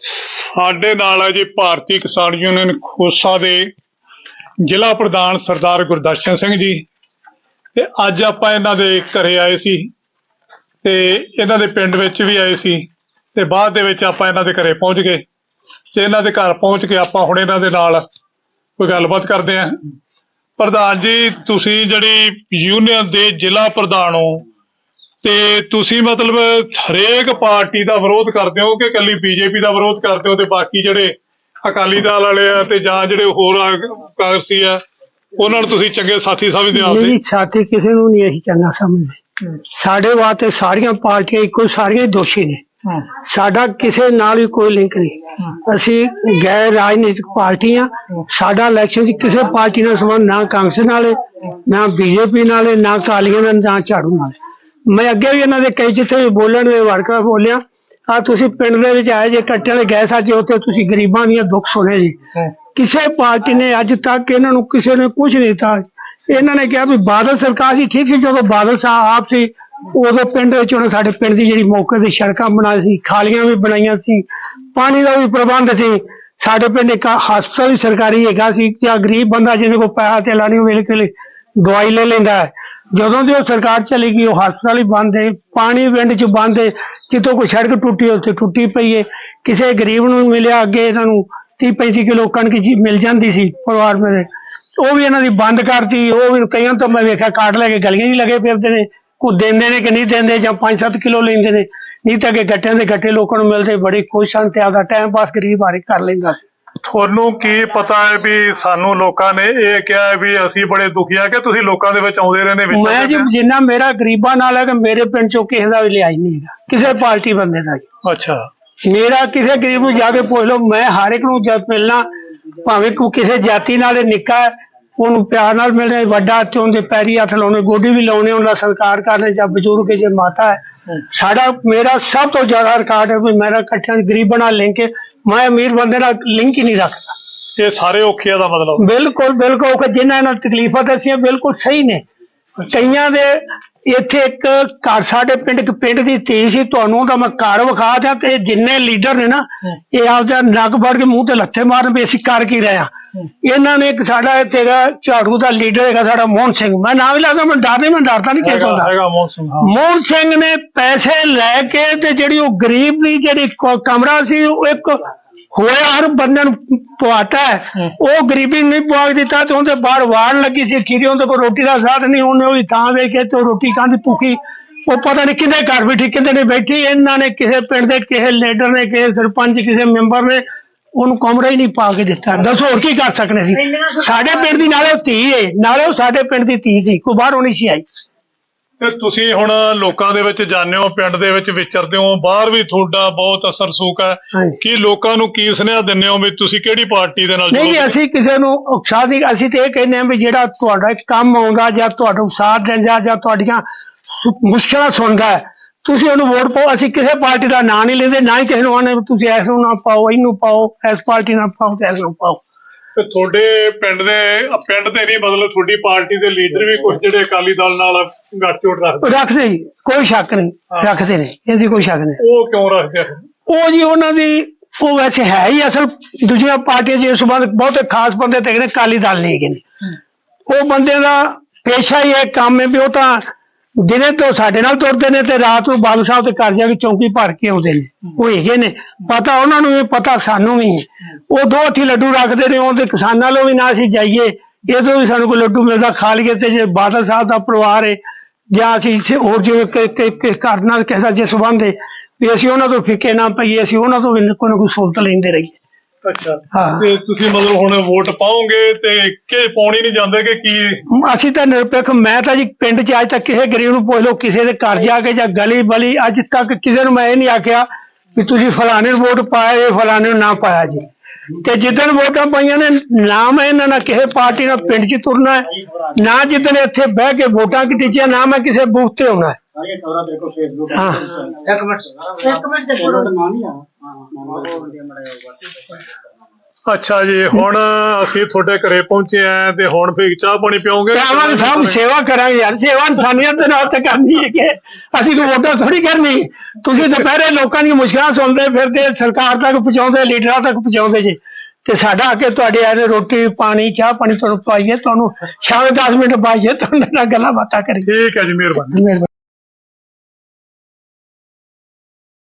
ਸਾਡੇ ਨਾਲ ਹੈ ਜੀ ਭਾਰਤੀ ਕਿਸਾਨ ਯੂਨੀਅਨ ਖੋਸਾ ਦੇ ਜ਼ਿਲ੍ਹਾ ਪ੍ਰਧਾਨ ਸਰਦਾਰ ਗੁਰਦਰਸ਼ਨ ਸਿੰਘ ਜੀ। ਤੇ ਅੱਜ ਆਪਾਂ ਇਹਨਾਂ ਦੇ ਘਰੇ ਆਏ ਸੀ ਤੇ ਇਹਨਾਂ ਦੇ ਪਿੰਡ ਵਿੱਚ ਵੀ ਆਏ ਸੀ ਤੇ ਬਾਅਦ ਦੇ ਵਿੱਚ ਆਪਾਂ ਇਹਨਾਂ ਦੇ ਘਰੇ ਪਹੁੰਚ ਗਏ। ਤੇ ਇਹਨਾਂ ਦੇ ਘਰ ਪਹੁੰਚ ਕੇ ਆਪਾਂ ਹੁਣ ਇਹਨਾਂ ਦੇ ਨਾਲ ਕੋਈ ਗੱਲਬਾਤ ਕਰਦੇ ਆਂ ਪ੍ਰਧਾਨ ਜੀ, ਤੁਸੀਂ ਜਿਹੜੀ ਯੂਨੀਅਨ ਦੇ ਜ਼ਿਲ੍ਹਾ ਪ੍ਰਧਾਨ ਹੋ ਤੇ ਤੁਸੀਂ ਮਤਲਬ ਹਰੇਕ ਪਾਰਟੀ ਦਾ ਵਿਰੋਧ ਕਰਦੇ ਹੋ ਕਿ ਕੱਲੀ ਬੀਜੇਪੀ ਦਾ ਵਿਰੋਧ ਕਰਦੇ ਹੋ ਤੇ ਬਾਕੀ ਜਿਹੜੇ ਅਕਾਲੀ ਦਲ ਵਾਲੇ ਆ ਤੇ ਜਾਂ ਜਿਹੜੇ ਹੋਰ ਆ ਕਾਂਗਰਸੀ ਆ ਉਹਨਾਂ ਨੂੰ ਤੁਸੀਂ ਚੰਗੇ ਸਾਥੀ ਸਮਝਦੇ ਹੋ ਆਪਦੇ? ਨਹੀਂ ਸਾਥੀ ਕਿਸੇ ਨੂੰ ਨਹੀਂ ਅਸੀਂ ਚੰਗਾ ਸਮਝਦੇ। ਸਾਡੇ ਵਾਸਤੇ ਸਾਰੀਆਂ ਪਾਰਟੀਆਂ ਇੱਕੋ ਸਾਰੀਆਂ ਹੀ ਦੋਸ਼ੀ ਨੇ। ਸਾਡਾ ਕਿਸੇ ਨਾਲ ਵੀ ਕੋਈ ਲਿੰਕ ਨਹੀਂ। ਅਸੀਂ ਗੈਰ ਰਾਜਨੀਤਿਕ ਪਾਰਟੀਆਂ ਸਾਡਾ ਇਲੈਕਸ਼ਨ 'ਚ ਕਿਸੇ ਪਾਰਟੀ ਨਾਲ ਸੰਬੰਧ ਨਾ ਕਾਂਗਰਸ ਨਾਲ ਹੈ, ਨਾ ਬੀਜੇਪੀ ਨਾਲ ਹੈ, ਨਾ ਕਾਲੀਆਂ ਨਾਲ ਨਾ ਝਾੜੂ ਨਾਲ। ਹੈ। ਮੈਂ ਅੱਗੇ ਵੀ ਇਹਨਾਂ ਦੇ ਕਈ ਜਿੱਥੇ ਵੀ ਬੋਲਣ ਦੇ ਵਰਕਰ ਬੋਲਿਆ ਆ ਤੁਸੀਂ ਪਿੰਡ ਦੇ ਵਿੱਚ ਆਏ ਜੇ ਕੱਟੇ ਵਾਲੇ ਗੈਸ ਅੱਜ ਉੱਥੇ ਤੁਸੀਂ ਗਰੀਬਾਂ ਦੀਆਂ ਦੁੱਖ ਸੁਣੇ ਜੀ। ਕਿਸੇ ਪਾਰਟੀ ਨੇ ਅੱਜ ਤੱਕ ਇਹਨਾਂ ਨੂੰ ਕਿਸੇ ਨੇ ਕੁਝ ਨਹੀਂ ਦਿੱਤਾ। ਇਹਨਾਂ ਨੇ ਕਿਹਾ ਵੀ ਬਾਦਲ ਸਰਕਾਰ ਸੀ ਠੀਕ ਸੀ ਜਦੋਂ ਬਾਦਲ ਸਾਹਿਬ ਆਪ ਸੀ ਉਦੋਂ ਪਿੰਡ ਵਿੱਚ ਉਹਨੇ ਸਾਡੇ ਪਿੰਡ ਦੀ ਜਿਹੜੀ ਮੌਕੇ ਦੀ ਸੜਕਾਂ ਬਣਾਈ ਸੀ ਖਾਲੀਆਂ ਵੀ ਬਣਾਈਆਂ ਸੀ ਪਾਣੀ ਦਾ ਵੀ ਪ੍ਰਬੰਧ ਸੀ। ਸਾਡੇ ਪਿੰਡ ਇੱਕ ਹਸਪਤਾਲ ਵੀ ਸਰਕਾਰੀ ਹੈਗਾ ਸੀ ਜਾਂ ਗਰੀਬ ਬੰਦਾ ਜਿਹਨੇ ਕੋਲ ਪੈਸਾ ਤੇ ਲਾਣੀ ਵੇਲੇ ਕੇ ਦਵਾਈ ਲੈ ਲੈਂਦਾ ਹੈ। ਜਦੋਂ ਦੀ ਉਹ ਸਰਕਾਰ ਚਲੀ ਗਈ, ਉਹ ਹਸਪਤਾਲ ਹੀ ਬੰਦ ਹੈ, ਪਾਣੀ ਪਿੰਡ 'ਚ ਬੰਦ ਹੈ, ਕਿਤੋਂ ਕੋਈ ਸੜਕ ਟੁੱਟੀ ਉੱਥੇ ਟੁੱਟੀ ਪਈ ਹੈ। ਕਿਸੇ ਗਰੀਬ ਨੂੰ ਮਿਲਿਆ ਅੱਗੇ ਇਹਨਾਂ ਨੂੰ 30 35 ਕਿਲੋ ਕਣਕ ਜੀ ਮਿਲ ਜਾਂਦੀ ਸੀ ਪਰਿਵਾਰ ਮੇਰੇ। ਉਹ ਵੀ ਇਹਨਾਂ ਦੀ ਬੰਦ ਕਰਤੀ, ਉਹ ਵੀ ਕਈਆਂ ਤੋਂ ਮੈਂ ਵੇਖਿਆ ਕਾਟ ਲੈ ਕੇ ਗਲੀਆਂ 'ਚ ਲੱਗੇ ਫਿਰਦੇ ਨੇ ਕੋ ਦਿੰਦੇ ਨੇ ਕਿ ਨਹੀਂ ਦਿੰਦੇ ਜਾਂ 5-7 ਕਿਲੋ ਲੈਂਦੇ ਨੇ। ਨਹੀਂ ਤਾਂ ਕਿ ਗੱਟਿਆਂ ਦੇ ਗੱਟੇ ਲੋਕਾਂ ਨੂੰ ਮਿਲਦੇ, ਬੜੇ ਖੁਸ਼ ਹਨ ਤੇ ਆਪਦਾ ਟਾਈਮ ਪਾਸ ਗਰੀਬ ਹਾਰੇ ਕਰ ਲੈਂਦਾ ਸੀ। ਤੁਹਾਨੂੰ ਕੀ ਪਤਾ ਹੈ ਵੀ ਸਾਨੂੰ ਲੋਕਾਂ ਨੇ ਇਹ ਕਿਹਾ ਹੈ ਵੀ ਅਸੀਂ ਬੜੇ ਦੁਖੀ ਆ ਕਿ ਤੁਸੀਂ ਲੋਕਾਂ ਦੇ ਵਿੱਚ ਆਉਂਦੇ ਰਹਿੰਦੇ ਵਿੱਚ ਮੈਂ ਜੀ ਜਿੰਨਾ ਮੇਰਾ ਗਰੀਬਾਂ ਨਾਲ ਹੈ ਕਿ ਮੇਰੇ ਪਿੰਡ ਚੋਂ ਕਿਸੇ ਦਾ ਵੀ ਲਿਆ ਹੀ ਨਹੀਂ ਹੈਗਾ। ਕਿਸੇ ਪਾਰਟੀ ਬੰਦੇ ਦਾ। ਅੱਛਾ। ਮੇਰਾ ਕਿਸੇ ਗਰੀਬ ਨੂੰ ਜਾ ਕੇ ਪੁੱਛ ਲਓ ਮੈਂ ਹਰ ਇੱਕ ਨੂੰ ਜਦ ਮਿਲਣਾ ਭਾਵੇਂ ਕੋ ਕਿਸੇ ਜਾਤੀ ਨਾਲ ਨਿੱਕਾ ਉਹਨੂੰ ਪਿਆਰ ਨਾਲ ਮਿਲਣਾ ਵੱਡਾ ਤੇ ਉਹਦੇ ਪੈਰੀ ਹੱਥ ਲਾਉਣੇ ਗੋਡੀ ਵੀ ਲਾਉਣੇ ਉਹਦਾ ਸੰਸਕਾਰ ਕਰਨੇ ਜਾਂ ਬਜ਼ੁਰਗ ਜੇ ਮਾਤਾ ਹੈ ਸਾਡਾ ਮੇਰਾ ਸਭ ਤੋਂ ਜ਼ਿਆਦਾ ਰਿਕਾਰਡ ਹੈ ਵੀ ਮੇਰਾ ਇਕੱਠਿਆਂ ਗਰੀਬਾਂ ਨਾਲ ਲਿੰਕ ਮੈਂ ਅਮੀਰ ਬੰਦੇ ਨਾਲ ਲਿੰਕ ਹੀ ਨਹੀਂ ਰੱਖਦਾ। ਇਹ ਸਾਰੇ ਔਖੇ ਆ ਦਾ ਮਤਲਬ। ਬਿਲਕੁਲ ਬਿਲਕੁਲ ਕਿ ਜਿਨ੍ਹਾਂ ਨਾਲ ਤਕਲੀਫਾਂ ਦੱਸੀਆਂ ਬਿਲਕੁਲ ਸਹੀ ਨੇ। ਕਈਆਂ ਦੇ ਇੱਥੇ ਇੱਕ ਘਰ ਸਾਡੇ ਪਿੰਡ ਇੱਕ ਪਿੰਡ ਦੀ ਧੀ ਸੀ ਤੁਹਾਨੂੰ ਤਾਂ ਮੈਂ ਘਰ ਵਿਖਾ ਦਿਆਂ ਤੇ ਜਿੰਨੇ ਲੀਡਰ ਨੇ ਨਾ ਇਹ ਆਪਦਾ ਨੱਕ ਫੜ ਕੇ ਮੂੰਹ ਤੇ ਲੱਥੇ ਮਾਰਨ ਵੀ ਅਸੀਂ ਕਰ ਕੀ ਰਹੇ ਹਾਂ। ਇਹਨਾਂ ਨੇ ਇੱਕ ਸਾਡਾ ਇੱਥੇ ਹੈਗਾ ਝਾੜੂ ਦਾ ਲੀਡਰ ਹੈਗਾ ਸਾਡਾ ਮੋਹਨ ਸਿੰਘ। ਮੈਂ ਨਾਮ ਹੀ ਲਾਦਾ ਮੈਂ ਡਰ ਨਹੀਂ ਮੈਂ ਡਰਦਾ ਨਹੀਂ ਕਿਸੇ ਹੈਗਾ ਦਾ ਹੈਗਾ ਮੋਹਨ ਸਿੰਘ ਹਾਂ। ਮੋਹਨ ਸਿੰਘ ਨੇ ਪੈਸੇ ਲੈ ਕੇ ਤੇ ਜਿਹੜੀ ਉਹ ਗਰੀਬ ਦੀ ਜਿਹੜੀ ਕ- ਕਮਰਾ ਸੀ ਉਹ ਇੱਕ ਹੋਇਆ ਹਰ ਬੰਦੇ ਨੂੰ ਪਵਾਤਾ ਹੈ। ਉਹ ਗਰੀਬੀ ਨੂੰ ਨਹੀਂ ਪਵਾ ਦਿੱਤਾ ਤੇ ਉਹਦੇ ਬਾਹਰ ਵਾੜ ਲੱਗੀ ਸੀ। ਖੀਰੀ ਉਹਦੇ ਕੋਲ ਰੋਟੀ ਦਾ ਸਾਥ ਨਹੀਂ ਉਹਨੇ ਉਹਦੀ ਥਾਂ ਵੇਖ ਕੇ ਤੇ ਉਹ ਰੋਟੀ ਖਾਂਦੀ ਭੁੱਖੀ। ਉਹ ਪਤਾ ਨਹੀਂ ਕਿਹਦੇ ਘਰ ਬੈਠੀ ਕਿਹਦੇ ਨੇ ਬੈਠੀ। ਇਹਨਾਂ ਨੇ ਕਿਸੇ ਪਿੰਡ ਦੇ ਕਿਸੇ ਲੀਡਰ ਨੇ ਕਿਸੇ ਸਰਪੰਚ ਕਿਸੇ ਮੈਂਬਰ ਨੇ ਉਹਨੂੰ ਕਮਰਾ ਹੀ ਨਹੀਂ ਪਾ ਕੇ ਦਿੱਤਾ। ਦੱਸੋ ਹੋਰ ਕੀ ਕਰ ਸਕਨੇ ਸੀ ਸਾਡੇ ਪਿੰਡ ਦੀ ਨਾਲੇ ਉਹ ਧੀ ਏ। ਨਾਲੇ ਉਹ ਸਾਡੇ ਪਿੰਡ ਦੀ ਧੀ ਸੀ। ਕੋਈ ਬਾਹਰੋਂ ਨਹੀਂ ਸੀ ਆਈ। ਤੇ ਤੁਸੀਂ ਹੁਣ ਲੋਕਾਂ ਦੇ ਵਿੱਚ ਜਾਂਦੇ ਹੋ ਪਿੰਡ ਦੇ ਵਿੱਚ ਵਿਚਰਦੇ ਹੋ ਬਾਹਰ ਵੀ ਤੁਹਾਡਾ ਬਹੁਤ ਅਸਰ ਸੂਕ ਹੈ। ਕੀ ਲੋਕਾਂ ਨੂੰ ਕੀ ਸੁਨੇਹਾ ਦਿੰਦੇ ਹੋ ਵੀ ਤੁਸੀਂ ਕਿਹੜੀ ਪਾਰਟੀ ਦੇ ਨਾਲ ਨਹੀਂ? ਅਸੀਂ ਕਿਸੇ ਨੂੰ ਉਕਸਾ ਦੀ ਅਸੀਂ ਤੇ ਇਹ ਕਹਿੰਦੇ ਹਾਂ ਵੀ ਜਿਹੜਾ ਤੁਹਾਡਾ ਇੱਕ ਕੰਮ ਆਉਂਦਾ ਜਾਂ ਤੁਹਾਡਾ ਸਾਥ ਦਿੰਦਾ ਜਾਂ ਤੁਹਾਡੀਆਂ ਮੁਸ਼ਕਲਾਂ ਸੁਣਦਾ ਹੈ, ਤੁਸੀਂ ਉਹਨੂੰ ਵੋਟ ਪਾਓ ਅਸੀਂ ਕਿਸੇ ਪਾਰਟੀ ਦਾ ਨਾਂ ਨਹੀਂ ਲੈਂਦੇ ਨਾ ਹੀ ਕਿਸੇ ਨੂੰ ਆਨੇ ਤੁਸੀਂ ਇਸ ਨੂੰ ਨਾ ਪਾਓ ਇਹਨੂੰ ਪਾਓ ਇਸ ਪਾਰਟੀ ਨਾਲ ਪਾਓ ਤੇ ਇਸ ਨੂੰ ਪਾਓ। ਤੇ ਤੁਹਾਡੇ ਪਿੰਡ ਦੇ ਪਿੰਡ ਦੇ ਨਹੀਂ ਮਤਲਬ ਤੁਹਾਡੀ ਪਾਰਟੀ ਦੇ ਲੀਡਰ ਵੀ ਕੁਝ ਜਿਹੜੇ ਅਕਾਲੀ ਦਲ ਨਾਲ ਗੱਠਜੋੜ ਰੱਖਦੇ ਰੱਖਦੇ ਜੀ ਕੋਈ ਸ਼ੱਕ ਨਹੀਂ ਰੱਖਦੇ ਨੇ ਇਹਦੀ ਕੋਈ ਸ਼ੱਕ ਨਹੀਂ। ਉਹ ਕਿਉਂ ਰੱਖਦੇ ਉਹ ਜੀ ਉਹਨਾਂ ਦੀ ਉਹ ਵੈਸੇ ਹੈ ਹੀ ਅਸਲ ਦੂਜੀਆਂ ਪਾਰਟੀਆਂ ਜੇ ਸੰਬੰਧ ਬਹੁਤੇ ਖਾਸ ਬੰਦੇ ਤੇ ਨੇ ਕਾਲੀ ਦਲ ਨਹੀਂ ਹੈਗੇ ਨੇ। ਉਹ ਬੰਦੇ ਦਾ ਪੇਸ਼ਾ ਹੀ ਇਹ ਕੰਮ ਹੈ ਵੀ ਉਹ ਤਾਂ ਦਿਨੇ ਤੋਂ ਸਾਡੇ ਨਾਲ ਤੁਰਦੇ ਨੇ ਤੇ ਰਾਤ ਨੂੰ ਬਾਦਲ ਸਾਹਿਬ ਦੇ ਘਰ ਜਾ ਕੇ ਚੌਂਕੀ ਭਰ ਕੇ ਆਉਂਦੇ ਨੇ। ਉਹ ਹੈਗੇ ਨੇ। ਪਤਾ ਉਹਨਾਂ ਨੂੰ ਵੀ ਪਤਾ ਸਾਨੂੰ ਵੀ ਹੈ। ਉਹ ਦੋ ਹੱਥੀ ਲੱਡੂ ਰੱਖਦੇ ਨੇ ਉਹਦੇ ਕਿਸਾਨਾਂ ਲੋ ਵੀ ਨਾ ਅਸੀਂ ਜਾਈਏ। ਇਹ ਤੋਂ ਵੀ ਸਾਨੂੰ ਕੋਈ ਲੱਡੂ ਮਿਲਦਾ ਖਾ ਲਈਏ ਤੇ ਜੇ ਬਾਦਲ ਸਾਹਿਬ ਦਾ ਪਰਿਵਾਰ ਹੈ ਜਾਂ ਅਸੀਂ ਇੱਥੇ ਹੋਰ ਜਿਵੇਂ ਕਿ ਕਿ ਕਿ ਘਰ ਨਾਲ ਕਿਸੇ ਦਾ ਜੇ ਸੰਬੰਧ ਹੈ ਵੀ ਅਸੀਂ ਉਹਨਾਂ ਤੋਂ ਫਿੱਕੇ ਨਾ ਪਈਏ ਅਸੀਂ ਉਹਨਾਂ ਤੋਂ ਵੀ ਕੋਈ ਨਾ ਕੋਈ ਸਹੂਲਤ ਲੈਂਦੇ ਰਹੀਏ। ਅੱਛਾ। ਹਾਂ। ਤੇ ਤੁਸੀਂ ਮਤਲਬ ਹੁਣ ਵੋਟ ਪਾਓਗੇ ਤੇ ਕਿ ਪਾਉਣੀ ਨਹੀਂ ਜਾਂਦੇ ਕਿ ਕੀ? ਅਸੀਂ ਤਾਂ ਨਿਰਪੱਖ ਮੈਂ ਤਾਂ ਜੀ ਪਿੰਡ 'ਚ ਅੱਜ ਤੱਕ ਕਿਸੇ ਗਰੀਬ ਨੂੰ ਪੁੱਛ ਲਓ ਕਿਸੇ ਦੇ ਘਰ ਜਾ ਕੇ ਜਾਂ ਗਲੀ ਬਲੀ ਅੱਜ ਤੱਕ ਕਿਸੇ ਨੂੰ ਮੈਂ ਇਹ ਨਹੀਂ ਆਖਿਆ ਵੀ ਤੁਸੀਂ ਫਲਾਣੇ ਨੂੰ ਵੋਟ ਪਾਇਆ ਇਹ ਫਲਾਣੇ ਨੂੰ ਨਾ ਪਾਇਆ ਜੀ। ਤੇ ਜਿੱਦਣ ਵੋਟਾਂ ਪਾਈਆਂ ਨੇ ਨਾ ਮੈਂ ਇਹਨਾਂ ਨਾਲ ਕਿਸੇ ਪਾਰਟੀ ਨਾਲ ਪਿੰਡ 'ਚ ਤੁਰਨਾ ਹੈ ਨਾ ਜਿੱਦਣ ਇੱਥੇ ਬਹਿ ਕੇ ਵੋਟਾਂ ਕਿਟੀਆਂ ਨਾ ਮੈਂ ਕਿਸੇ ਬੂਥ ਤੇ ਆਉਣਾ ਹੈ। ਸਾਰੀਆਂ ਖਬਰਾਂ ਦੇਖੋ ਫੇਸਬੁੱਕ ਹਾਂ। ਇੱਕ ਮਿੰਟ ਇੱਕ ਮਿੰਟ ਦੇਖੋ। ਨਾ ਨਹੀਂ ਆ ਹਾਂ ਹਾਂ ਅੱਛਾ ਜੀ ਹੁਣ ਅਸੀਂ ਤੁਹਾਡੇ ਘਰੇ ਪਹੁੰਚੇ ਆ ਤੇ ਹੁਣ ਫੇਰ ਚਾਹ ਪਾਣੀ ਪਿਓਗੇ? ਆਵਾਂਗੇ ਸਾਹਿਬ ਸੇਵਾ ਕਰਾਂਗੇ ਯਾਰ ਸੇਵਾ ਇਨਸਾਨੀਅਤ ਦੇ ਨਾਲ ਤਾਂ ਕਰਨੀ ਹੈ ਕਿ ਅਸੀਂ ਨੂੰ ਵੋਟਾਂ ਥੋੜੀ ਕਰਨੀ। ਤੁਸੀਂ ਦੁਪਹਿਰੇ ਲੋਕਾਂ ਦੀਆਂ ਮੁਸ਼ਕਲਾਂ ਸੁਣਦੇ ਫਿਰਦੇ ਸਰਕਾਰ ਤੱਕ ਪਹੁੰਚਾਉਂਦੇ ਲੀਡਰਾਂ ਤੱਕ ਪਹੁੰਚਾਉਂਦੇ ਜੀ। ਤੇ ਸਾਡਾ ਆ ਕੇ ਤੁਹਾਡੇ ਆਰੇ ਰੋਟੀ ਪਾਣੀ ਚਾਹ ਪਾਣੀ ਤੁਹਾਨੂੰ ਪਾਈਏ ਤੁਹਾਨੂੰ ਸ਼ਾਮ 10 ਮਿੰਟ ਪਾਈਏ ਤੁਹਾਨੂੰ ਨਾਲ ਗੱਲਾਂ ਬਾਤਾਂ ਕਰੀਏ। ਠੀਕ ਹੈ ਜੀ ਮਿਹਰਬਾਨੀ। ਮਿਹਰਬਾਨੀ।